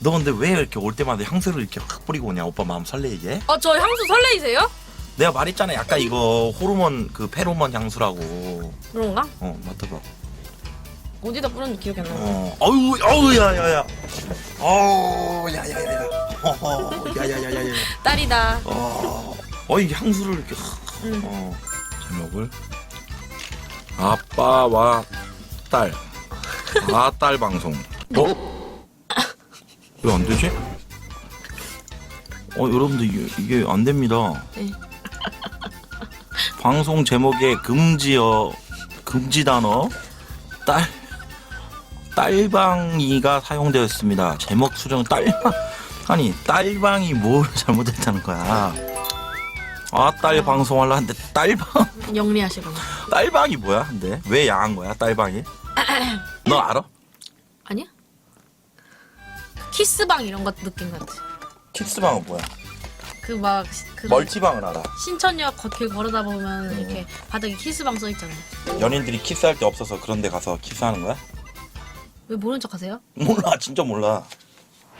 너 근데 왜 이렇게 올 때마다 향수를 이렇게 확 뿌리고 오냐? 오빠 마음 설레이게? 어, 저 향수 설레이세요? 내가 말했잖아. 약간 이거 호르몬 그 페로몬 향수라고. 그런가? 어, 맡아봐. 어디다 뿌렸는지 기억이 안 나. 어, 어우, 어우, 야 야 야. 어우, 야 야 야 야. 어허, 야 야 야 야 야. 딸이다. 어, 어, 이 향수를 이렇게. 음. 어. 제목을 아빠와 딸. 아딸 방송. 어? 왜 안 되지? 어, 여러분들 이게, 이게 안 됩니다. 네. 방송 제목에 금지어 금지 단어 딸 딸방이가 사용되었습니다. 제목 수정 딸방 아니 딸방이 뭘 잘못했다는 거야. 아 딸 방송하려 하는데 딸방 영리하시구나. 딸방이 뭐야? 근데 왜 야한 거야 딸방이? 너 알아? 아니야? 키스방 이런 것 느낌 같아. 킥스방은 뭐야? 그 막 그 멀티방을 알아. 신천역 겉길 걸어다 보면 이렇게 바닥에 키스방 써 있잖아요. 연인들이 키스할 데 없어서 그런 데 가서 키스하는 거야? 왜 모른 척 하세요? 몰라 진짜 몰라.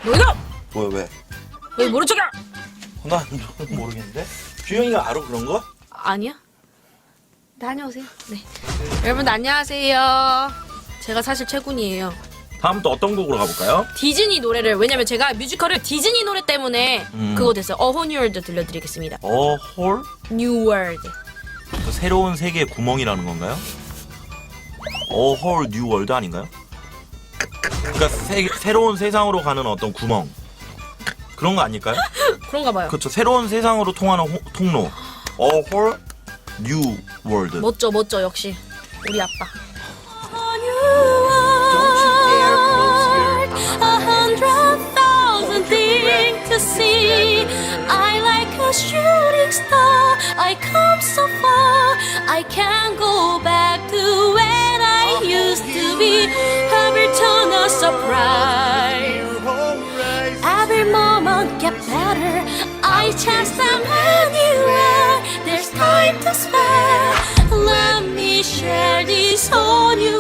너희가 뭐야 왜? 왜 모른 척이야? 난 모르겠는데. 주영이가 알아 그런 거? 아니야? 다녀오세요. 네. 여러분 안녕하세요. 제가 사실 최군이에요. 다음 또 어떤 곡으로 가볼까요? 디즈니 노래를 왜냐면 제가 뮤지컬을 디즈니 노래 때문에 음. 그거 됐어요. 어호 뉴월드 들려드리겠습니다. 어, 홀? 뉴월드. 그 새로운 세계의 구멍이라는 건가요? 어, 홀 뉴 월드 아닌가요? 그러니까 세, 새로운 세상으로 가는 어떤 구멍. 그런 거 아닐까요? 그런가 봐요. 그렇죠. 새로운 세상으로 통하는 호- 통로. 어, 홀 뉴 월드. 멋져 멋져 역시 우리 아빠. Come so far. I can't go back to when I used to be. Every turn a surprise. Every moment get better. I chance them anywhere. There's time to spare. Let me share this whole new.